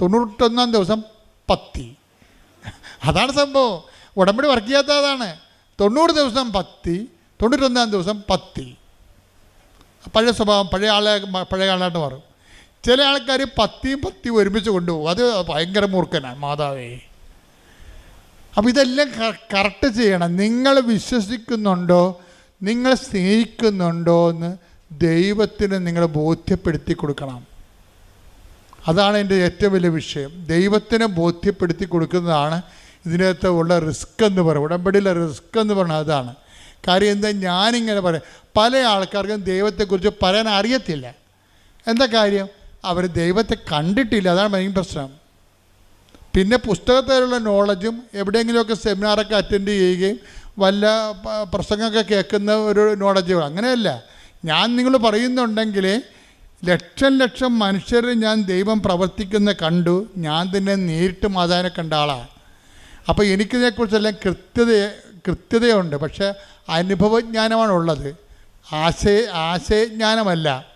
തൊണ്ണൂറ്റൊന്നാം ദിവസം പത്തി. അതാണ് സംഭവം. ഉടമ്പടി വർക്ക് ചെയ്യാത്ത അതാണ് തൊണ്ണൂറ് ദിവസം പത്തി തൊണ്ണൂറ്റൊന്നാം ദിവസം പത്തി. പഴയ സ്വഭാവം പഴയ ആളെ പഴയ ആളായിട്ട് മാറും. ചില ആൾക്കാർ പത്തിയും പത്തിയും ഒരുമിച്ച് കൊണ്ടുപോകും. അത് ഭയങ്കര മൂർഖനാണ് മാതാവേ. അപ്പോൾ ഇതെല്ലാം കറക്റ്റ് ചെയ്യണം. നിങ്ങൾ വിശ്വസിക്കുന്നുണ്ടോ? നിങ്ങൾ സ്നേഹിക്കുന്നുണ്ടോ എന്ന് ദൈവത്തിന് നിങ്ങൾ ബോധ്യപ്പെടുത്തി കൊടുക്കണം. അതാണ് എന്റെ ഏറ്റവും വലിയ വിഷയം. ദൈവത്തിനെ ബോധ്യപ്പെടുത്തി കൊടുക്കുന്നതാണ് ഇതിനകത്ത് ഉള്ള റിസ്ക് എന്ന് പറയും ഉടമ്പടിയിലെ റിസ്ക് എന്ന് പറഞ്ഞാൽ അതാണ്. കാര്യം എന്താ? ഞാനിങ്ങനെ പറയാം. പല ആൾക്കാർക്കും ദൈവത്തെക്കുറിച്ച് പറയാൻ അറിയത്തില്ല. എന്താ കാര്യം? അവർ ദൈവത്തെ കണ്ടിട്ടില്ല. അതാണ് മെയിൻ പ്രശ്നം. പിന്നെ പുസ്തകത്തിലുള്ള നോളജും എവിടെയെങ്കിലുമൊക്കെ സെമിനാറൊക്കെ അറ്റൻഡ് ചെയ്യുകയും വല്ല പ്രസംഗമൊക്കെ കേൾക്കുന്ന ഒരു നോളജ് അങ്ങനെയല്ല. ഞാൻ നിങ്ങൾ പറയുന്നുണ്ടെങ്കിൽ ലക്ഷം ലക്ഷം മനുഷ്യരെ ഞാൻ ദൈവം പ്രവർത്തിക്കുന്ന കണ്ടു. ഞാൻ തന്നെ നേരിട്ട് മാതാവിനെ കണ്ട ആളാണ് അപ്പോൾ എനിക്കിതിനെക്കുറിച്ചെല്ലാം കൃത്യത കൃത്യതയുണ്ട്. പക്ഷേ അനുഭവജ്ഞാനമാണുള്ളത്. ആശയ ആശയജ്ഞാനമല്ല.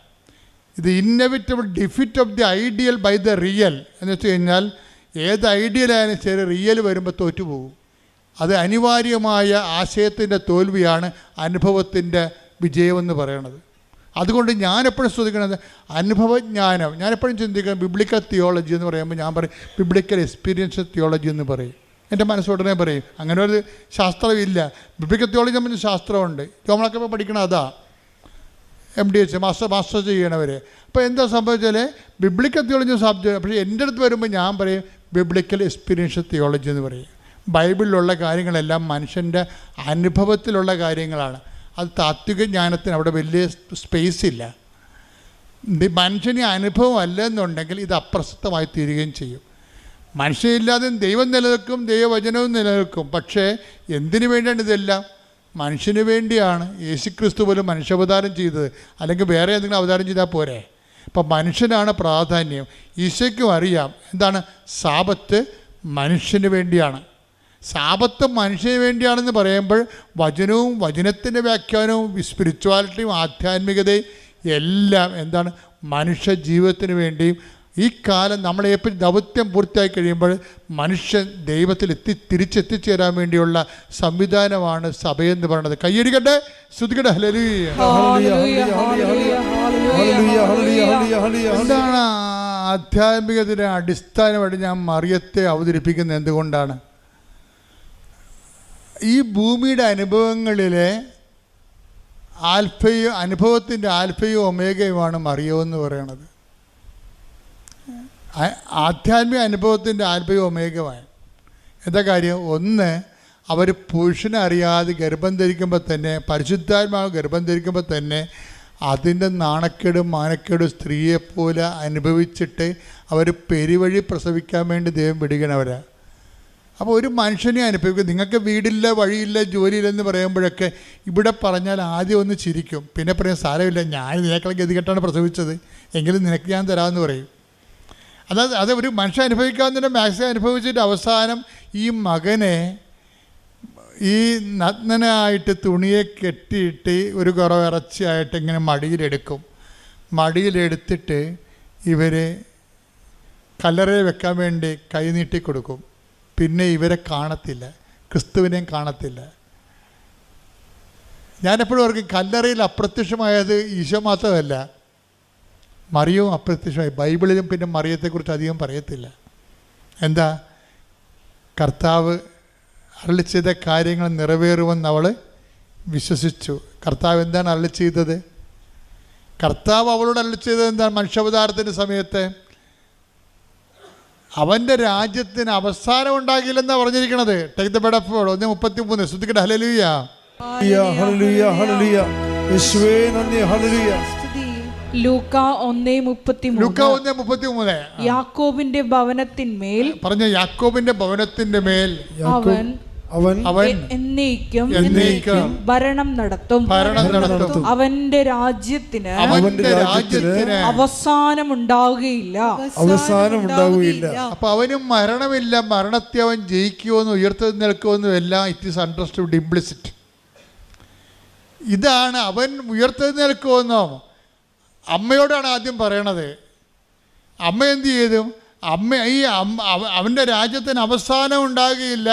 ഇത് inevitable defeat of the ideal by the real എന്ന് വെച്ച് കഴിഞ്ഞാൽ ഏത് ഐഡിയലായാലും ശരി റിയൽ വരുമ്പോൾ തോറ്റുപോകും. അത് അനിവാര്യമായ ആശയത്തിന്റെ തോൽവിയാണ് അനുഭവത്തിന്റെ വിജയമെന്ന് പറയണത്. അതുകൊണ്ട് ഞാനെപ്പോഴും ശ്രദ്ധിക്കുന്നത് അനുഭവജ്ഞാനം. ഞാനെപ്പോഴും ചിന്തിക്കുന്നത് ബിബ്ലിക്കൽ തിയോളജി എന്ന് പറയുമ്പോൾ ഞാൻ പറയും ബിബ്ലിക്കൽ എക്സ്പീരിയൻസ് തിയോളജി എന്ന് പറയും. എന്റെ മനസ്സുടനെ പറയും. അങ്ങനെ ഒരു ശാസ്ത്രമില്ല ബിബ്ലിക്കൽ തിയോളജി നമ്മൾ ശാസ്ത്രമുണ്ട്. നമ്മളൊക്കെ ഇപ്പോൾ പഠിക്കണം അതാ. M D H master master ചെയ്യണവർ അപ്പോൾ എന്താ സംഭവിച്ചാൽ ബിബ്ലിക്കൽ തിയോളജി സബ്ജക്റ്റ് പക്ഷേ എന്റെ അടുത്ത് വരുമ്പോൾ ഞാൻ പറയും ബിബ്ലിക്കൽ എക്സ്പീരിയൻസ് തിയോളജി എന്ന് പറയും. ബൈബിളിലുള്ള കാര്യങ്ങളെല്ലാം മനുഷ്യന്റെ അനുഭവത്തിലുള്ള കാര്യങ്ങളാണ്. അത് താത്വിക ജ്ഞാനത്തിന് അവിടെ വലിയ സ്പേസ് ഇല്ല. മനുഷ്യന് അനുഭവം അല്ല എന്നുണ്ടെങ്കിൽ ഇത് അപ്രസക്തമായി തീരുകയും ചെയ്യും. മനുഷ്യനില്ലാതെ ദൈവം നിലനിൽക്കും ദൈവവചനവും നിലനിൽക്കും. പക്ഷേ എന്തിനു വേണ്ടിയാണ് ഇതെല്ലാം? മനുഷ്യന് വേണ്ടിയാണ് യേശുക്രിസ്തു പോലും മനുഷ്യാവതാരം ചെയ്തത്. അല്ലെങ്കിൽ വേറെ എന്തെങ്കിലും അവതാരം ചെയ്താൽ പോരെ? അപ്പം മനുഷ്യനാണ് പ്രാധാന്യം. ഈശോയ്ക്കും അറിയാം. എന്താണ്? സാപത്ത് മനുഷ്യന് വേണ്ടിയാണ്. സാപത്ത് മനുഷ്യന് വേണ്ടിയാണെന്ന് പറയുമ്പോൾ വചനവും വചനത്തിന്റെ വ്യാഖ്യാനവും സ്പിരിച്വാലിറ്റിയും ആധ്യാത്മികതയും എല്ലാം എന്താണ് മനുഷ്യ ജീവിതത്തിന് വേണ്ടിയും ഈ കാലം നമ്മളെ എപ്പോഴും ദൗത്യം പൂർത്തിയായി കഴിയുമ്പോൾ മനുഷ്യൻ ദൈവത്തിൽ എത്തി തിരിച്ചെത്തിച്ചേരാൻ വേണ്ടിയുള്ള സംവിധാനമാണ് സഭയെന്ന് പറയുന്നത്. കയ്യടിക്കട്ടെ ശ്രുതികട ഹലലൂയ ഹല്ലേലൂയ, ഹല്ലേലൂയ, ഹല്ലേലൂയ, ഹല്ലേലൂയ, ഹല്ലേലൂയ, ഹല്ലേലൂയ. എന്താണ് ആധ്യാത്മികത്തിന് അടിസ്ഥാനമായിട്ട് ഞാൻ മറിയത്തെ അവതരിപ്പിക്കുന്നത് എന്തുകൊണ്ടാണ്? ഈ ഭൂമിയുടെ അനുഭവങ്ങളിലെ ആൽഫയും അനുഭവത്തിന്റെ ആൽഫയും ഒമേഗയുമാണ് മറിയമെന്ന് പറയണത്. ആധ്യാത്മിക അനുഭവത്തിന്റെ ആൽഫയും ഒമേഗമാണ് എന്താ കാര്യം? ഒന്ന് അവർ പുരുഷനെ അറിയാതെ ഗർഭം ധരിക്കുമ്പോൾ തന്നെ പരിശുദ്ധാത്മാവ് ഗർഭം ധരിക്കുമ്പോൾ തന്നെ അതിന്റെ നാണക്കേടും മാനക്കേടും സ്ത്രീയെപ്പോലെ അനുഭവിച്ചിട്ട് അവർ പെരുവഴി പ്രസവിക്കാൻ വേണ്ടി ദൈവം വിടുകണവരാ അപ്പോൾ ഒരു മനുഷ്യനെ അനുഭവിക്കും. നിങ്ങൾക്ക് വീടില്ല വഴിയില്ല ജോലിയില്ലെന്ന് പറയുമ്പോഴൊക്കെ ഇവിടെ പറഞ്ഞാൽ ആദ്യം ഒന്ന് ചിരിക്കും. പിന്നെ പറയും സാരമില്ല ഞാൻ നിനക്കളെ ഗതികെട്ടാണ് പ്രസവിച്ചത്. എങ്കിലും നിനക്ക് ഞാൻ തരാമെന്ന് പറയും. അതായത് അത് ഒരു മനുഷ്യൻ അനുഭവിക്കാവുന്നതിന്റെ മാക്സിമം അനുഭവിച്ചിട്ട് അവസാനം ഈ മകനെ ഈ നഗ്നനായിട്ട് തുണിയെ കെട്ടിയിട്ട് ഒരു കുറവ് ഇറച്ചിയായിട്ട് ഇങ്ങനെ മടിയിലെടുക്കും. മടിയിലെടുത്തിട്ട് ഇവർ കല്ലറയിൽ വെക്കാൻ വേണ്ടി കൈ നീട്ടി കൊടുക്കും. പിന്നെ ഇവരെ കാണത്തില്ല. ക്രിസ്തുവിനെയും കാണത്തില്ല. ഞാനെപ്പോഴും ഓർക്കും കല്ലറയിൽ അപ്രത്യക്ഷമായത് ഈശോ മാത്രമല്ല. മറിയവും അപ്രത്യക്ഷമായി. ബൈബിളിലും പിന്നെ മറിയത്തെക്കുറിച്ച് അധികം പറയത്തില്ല. എന്താ? കർത്താവ് അരളി ചെയ്ത കാര്യങ്ങൾ നിറവേറുമെന്ന് അവൾ വിശ്വസിച്ചു. കർത്താവ് എന്താണ് അരളി ചെയ്തത്? കർത്താവ് അവളോട് അരളി ചെയ്തത് എന്താണ്? മനുഷ്യാവതാരത്തിന്റെ സമയത്ത് അവന്റെ രാജ്യത്തിന് അവസാനം ഉണ്ടാകില്ലെന്നാ പറഞ്ഞിരിക്കണത്. ടേക്ക് ദ ബെഡ് ഓഫ് ഒന്ന് മുപ്പത്തി മൂന്ന് ശ്രദ്ധിക്കട്ടെ സ്തുതി. ലൂക്ക ഒന്നേ മുപ്പത്തി മൂന്ന് യാക്കോബിന്റെ ഭവനത്തിന്മേൽ പറഞ്ഞ യാക്കോബിന്റെ ഭവനത്തിന്റെ മേൽ അവൻ അവൻ അവൻ എന്നേക്കും എന്നേക്കും ഭരണം നടത്തും. ഭരണം നടത്തും. അവന്റെ രാജ്യത്തിന് അവന്റെ രാജ്യത്തിന് അവസാനം അവസാനമുണ്ടാവുകയില്ല. അവസാനം ഉണ്ടാവുകയില്ല അപ്പൊ അവന് മരണമില്ല. മരണത്തെ അവൻ ജയിക്കുമെന്നും നിൽക്കുമെന്നും എല്ലാം ഇറ്റ് ഈസ് അണ്ടർസ്റ്റുഡ് ഇംപ്ലിസിറ്റ് ഇതാണ് അവൻ ഉയർത്തു നിൽക്കുമെന്നോ അമ്മയോടാണ് ആദ്യം പറയണത്. അമ്മ എന്ത് ചെയ്തു? അമ്മ ഈ അവന്റെ അവന്റെ രാജ്യത്തിന് അവസാനം ഉണ്ടാകുകയില്ല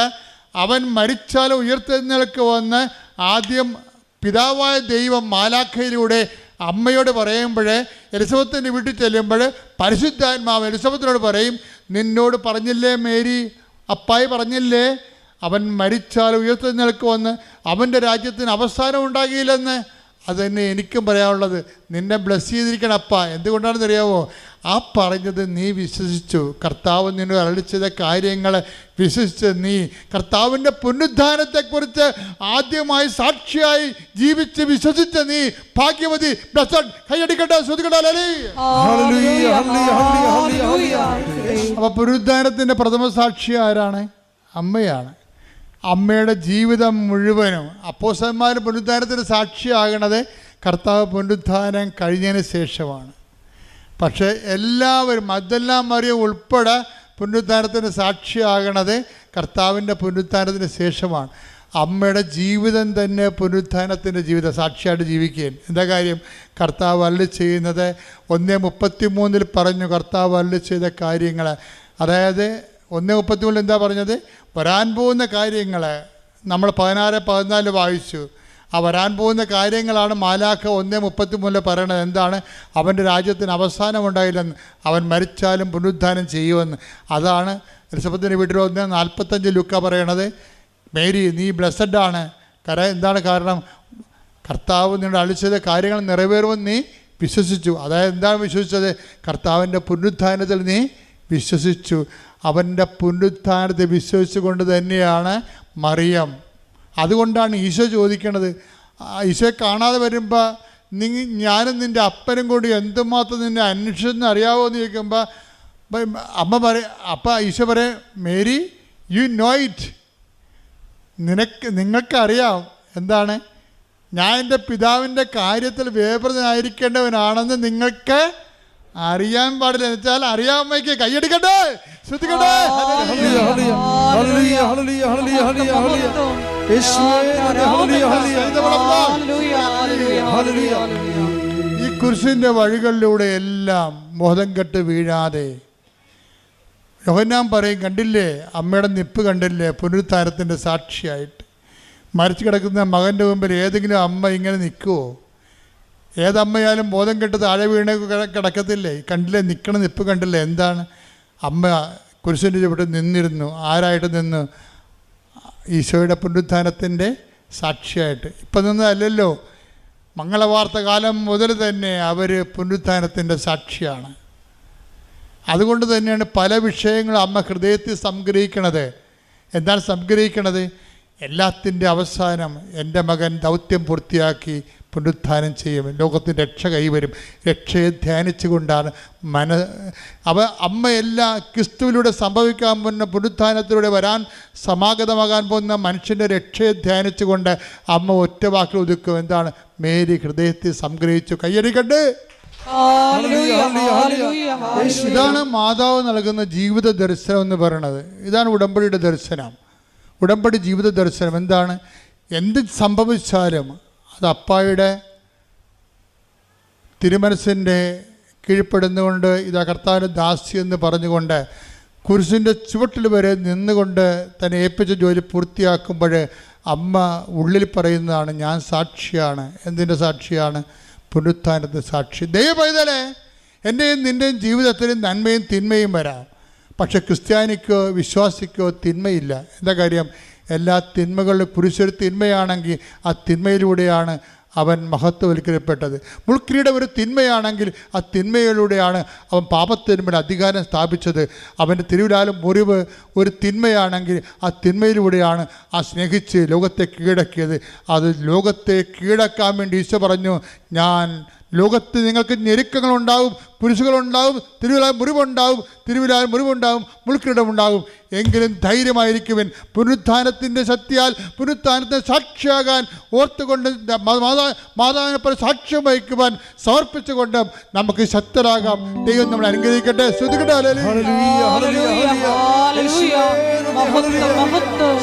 അവൻ മരിച്ചാൽ ഉയർത്തെഴുന്നേൽക്ക് വന്ന് ആദ്യം പിതാവായ ദൈവം മാലാഖയിലൂടെ അമ്മയോട് പറയുമ്പോൾ എലിസബത്തിന്റെ വീട്ടിൽ ചെല്ലുമ്പോൾ പരിശുദ്ധാത്മാവ് എലിസബത്തിനോട് പറയും നിന്നോട് പറഞ്ഞില്ലേ മേരി? അപ്പായി പറഞ്ഞില്ലേ? അവൻ മരിച്ചാൽ ഉയർത്തെഴുന്നേൽക്കുമെന്ന് അവന്റെ രാജ്യത്തിന് അവസാനം ഉണ്ടാകില്ലെന്ന്? അത് തന്നെ എനിക്കും പറയാനുള്ളത്. നിന്നെ ബ്ലസ് ചെയ്തിരിക്കണം അപ്പ. എന്തുകൊണ്ടാണെന്ന് അറിയാമോ ആ പറഞ്ഞത് നീ വിശ്വസിച്ചു. കർത്താവ് നിന്നോട് അരളിച്ചത് കാര്യങ്ങൾ വിശ്വസിച്ച് നീ കർത്താവിന്റെ പുനരുദ്ധാനത്തെക്കുറിച്ച് ആദ്യമായി സാക്ഷിയായി ജീവിച്ച് വിശ്വസിച്ച നീ ഭാഗ്യവതി ബ്ലസ്സഡ് കൈയടിക്കട്ടെ ശ്രദ്ധിക്കട്ടെ അല്ലേ ഹല്ലേലൂയ, ഹല്ലേലൂയ, ഹല്ലേലൂയ, ഹല്ലേലൂയ. അപ്പോൾ പുനരുദ്ധാനത്തിന്റെ പ്രഥമ സാക്ഷി ആരാണ്? അമ്മയാണ്. അമ്മയുടെ ജീവിതം മുഴുവനും അപ്പോസന്മാർ പുനരുദ്ധാനത്തിന് സാക്ഷിയാകണത് കർത്താവ് പുനരുദ്ധാനം കഴിഞ്ഞതിന് ശേഷമാണ്. പക്ഷേ എല്ലാവരും അതെല്ലാം മറിയം ഉൾപ്പെടെ പുനരുദ്ധാനത്തിന് സാക്ഷിയാകണത് കർത്താവിന്റെ പുനരുദ്ധാനത്തിന് ശേഷമാണ്. അമ്മയുടെ ജീവിതം തന്നെ പുനരുദ്ധാനത്തിന്റെ ജീവിതം സാക്ഷിയായിട്ട് ജീവിക്കുകയും. എന്താ കാര്യം? കർത്താവ് അല്ലി ചെയ്യുന്നത് ഒന്നേ മുപ്പത്തി മൂന്നിൽ പറഞ്ഞു കർത്താവ് അല്ലി ചെയ്ത കാര്യങ്ങൾ അതായത് ഒന്നേ മുപ്പത്തി മൂന്നിൽ എന്താ പറഞ്ഞത്? വരാൻ പോകുന്ന കാര്യങ്ങൾ നമ്മൾ പതിനാറ് പതിനാല് വായിച്ചു. ആ വരാൻ പോകുന്ന കാര്യങ്ങളാണ് മാലാഖ ഒന്നേ മുപ്പത്തി മൂന്നിൽ പറയണത്. എന്താണ്? അവന്റെ രാജ്യത്തിന് അവസാനമുണ്ടായില്ലെന്ന് അവൻ മരിച്ചാലും പുനരുദ്ധാനം ചെയ്യുമെന്ന്. അതാണ് എലിസബത്തിന്റെ വീട്ടിൽ ഒന്ന് നാൽപ്പത്തഞ്ച് ലുക്ക പറയണത്. മേരി നീ ബ്ലസ്സഡ് ആണ്. കര എന്താണ് കാരണം? കർത്താവ് നിങ്ങളുടെ അളിച്ചത് കാര്യങ്ങൾ നിറവേറുമെന്ന് നീ വിശ്വസിച്ചു. അതായത് എന്താണ് വിശ്വസിച്ചത്? കർത്താവിന്റെ പുനരുദ്ധാനത്തിൽ നീ വിശ്വസിച്ചു. അവന്റെ പുനരുത്ഥാനത്തെ വിശ്വസിച്ചുകൊണ്ട് തന്നെയാണ് മറിയം. അതുകൊണ്ടാണ് ഈശോ ചോദിക്കണത്. ഈശോ ഈശോയെ കാണാതെ വരുമ്പോൾ നീ ഞാനും നിന്റെ അപ്പനും കൂടി എന്തുമാത്രം നിന്നെ അന്വേഷിച്ചെന്ന് അറിയാവോ എന്ന് ചോദിക്കുമ്പോൾ അമ്മ പറയും അപ്പം ഈശോ പറയും മേരി യു നോ ഇറ്റ്. നിനക്ക് നിങ്ങൾക്കറിയാം എന്താണ്? ഞാൻ എന്റെ പിതാവിന്റെ കാര്യത്തിൽ വേപ്രതനായിരിക്കേണ്ടവനാണെന്ന് നിങ്ങൾക്ക് അറിയാൻ പാടില്ല. എന്ന് വെച്ചാൽ അറിയാമ്മയ്ക്ക് കൈയടിക്കട്ടെ? ശ്രദ്ധിക്കട്ടെ? ഈ കുരിശിന്റെ വഴികളിലൂടെ എല്ലാം മോഹം കെട്ട് വീഴാതെ. യോഹന്നാൻ പറയും കണ്ടില്ലേ? അമ്മയുടെ നിപ്പ് കണ്ടില്ലേ? പുനരുത്താരത്തിന്റെ സാക്ഷിയായിട്ട്. മരിച്ചു കിടക്കുന്ന മകന്റെ മുമ്പിൽ ഏതെങ്കിലും അമ്മ ഇങ്ങനെ നിൽക്കുമോ ഏതമ്മയാലും ബോധം കെട്ട് താഴെ വീണ കിടക്കത്തില്ലേ? കണ്ടില്ലേ? നിൽക്കണ നിപ്പ് കണ്ടില്ലേ? എന്താണ്? അമ്മ കുരിശിന്റെ ചുവട്ട് നിന്നിരുന്നു. ആരായിട്ട് നിന്ന്? ഈശോയുടെ പുനരുത്ഥാനത്തിന്റെ സാക്ഷിയായിട്ട്. ഇപ്പം നിന്നതല്ലല്ലോ മംഗളവാർത്ത കാലം മുതൽ തന്നെ അവർ പുനരുത്ഥാനത്തിന്റെ സാക്ഷിയാണ്. അതുകൊണ്ട് തന്നെയാണ് പല വിഷയങ്ങളും അമ്മ ഹൃദയത്തിൽ സംഗ്രഹിക്കണത്. എന്താണ് സംഗ്രഹിക്കണത്? എല്ലാത്തിന്റെ അവസാനം എന്റെ മകൻ ദൗത്യം പൂർത്തിയാക്കി പുനരുത്ഥാനം ചെയ്യും ലോകത്തിന്റെ രക്ഷ കൈവരും. രക്ഷയെ ധ്യാനിച്ചുകൊണ്ടാണ് മന അവ അമ്മയെല്ലാം ക്രിസ്തുവിലൂടെ സംഭവിക്കാൻ പോകുന്ന പുനരുത്ഥാനത്തിലൂടെ വരാൻ സമാഗതമാകാൻ പോകുന്ന മനുഷ്യന്റെ രക്ഷയെ ധ്യാനിച്ചുകൊണ്ട് അമ്മ ഒറ്റ വാക്കിൽ ഒതുക്കും. എന്താണ്? മേരി ഹൃദയത്തിൽ സംഗ്രഹിച്ചു. കയ്യടിക്കട്ടെ ഹല്ലേലൂയ, ഹല്ലേലൂയ, ഹല്ലേലൂയ. ഇതാണ് മാതാവ് നൽകുന്ന ജീവിത ദർശനം എന്ന് പറയുന്നത്. ഇതാണ് ഉടമ്പടിയുടെ ദർശനം. ഉടമ്പടി ജീവിത ദർശനം. എന്താണ്? എന്ത് സംഭവിച്ചാലും അത് അപ്പായുടെ തിരുമനസിന്റെ കീഴ്പ്പെടുന്നുകൊണ്ട് ഇതാ കർത്താവിന് ദാസി എന്ന് പറഞ്ഞുകൊണ്ട് കുരിശിന്റെ ചുവട്ടിൽ വരെ നിന്നുകൊണ്ട് തന്നെ ഏൽപ്പിച്ച ജോലി പൂർത്തിയാക്കുമ്പോൾ അമ്മ ഉള്ളിൽ പറയുന്നതാണ് ഞാൻ സാക്ഷിയാണ്. എന്തിന്റെ സാക്ഷിയാണ്? പുനരുത്ഥാനത്തെ സാക്ഷി. ദൈവപൈതലേ എന്റെയും നിന്റെയും ജീവിതത്തിൽ നന്മയും തിന്മയും വരാം. പക്ഷെ ക്രിസ്ത്യാനിക്കോ വിശ്വാസിക്കോ തിന്മയില്ല. എന്താ കാര്യം? എല്ലാ തിന്മകളിലും കുരിശൊരു തിന്മയാണെങ്കിൽ ആ തിന്മയിലൂടെയാണ് അവൻ മഹത്വവൽക്കരിക്കപ്പെട്ടത്. മുൾക്കിരീടം ഒരു തിന്മയാണെങ്കിൽ ആ തിന്മയിലൂടെയാണ് അവൻ പാപത്തിന്മേൽ അധികാരം സ്ഥാപിച്ചത്. അവന്റെ തിരുവിലാലും മുറിവ് ഒരു തിന്മയാണെങ്കിൽ ആ തിന്മയിലൂടെയാണ് ആ സ്നേഹിച്ച് ലോകത്തെ കീഴടക്കിയത്. അത് ലോകത്തെ കീഴടക്കാൻ വേണ്ടി ഈശോ പറഞ്ഞു ഞാൻ ലോകത്ത് നിങ്ങൾക്ക് ഞെരുക്കങ്ങളുണ്ടാവും കുരിശുകളുണ്ടാവും തിരുവിലായ മുറിവുണ്ടാവും തിരുവിലായ മുറിവുണ്ടാവും മുൾക്കിടമുണ്ടാവും എങ്കിലും ധൈര്യമായിരിക്കുവൻ. പുനരുത്ഥാനത്തിന്റെ ശക്തിയാൽ പുനരുത്ഥാനത്തെ സാക്ഷിയാകാൻ ഓർത്തുകൊണ്ട് മാതാ മാതാവിനെപ്പോൾ സാക്ഷ്യം വഹിക്കുവാൻ സമർപ്പിച്ചുകൊണ്ട് നമുക്ക് ശക്തരാകാം. ദൈവം നമ്മൾ അനുഗ്രഹിക്കട്ടെ. ശ്രദ്ധിക്കട്ടെ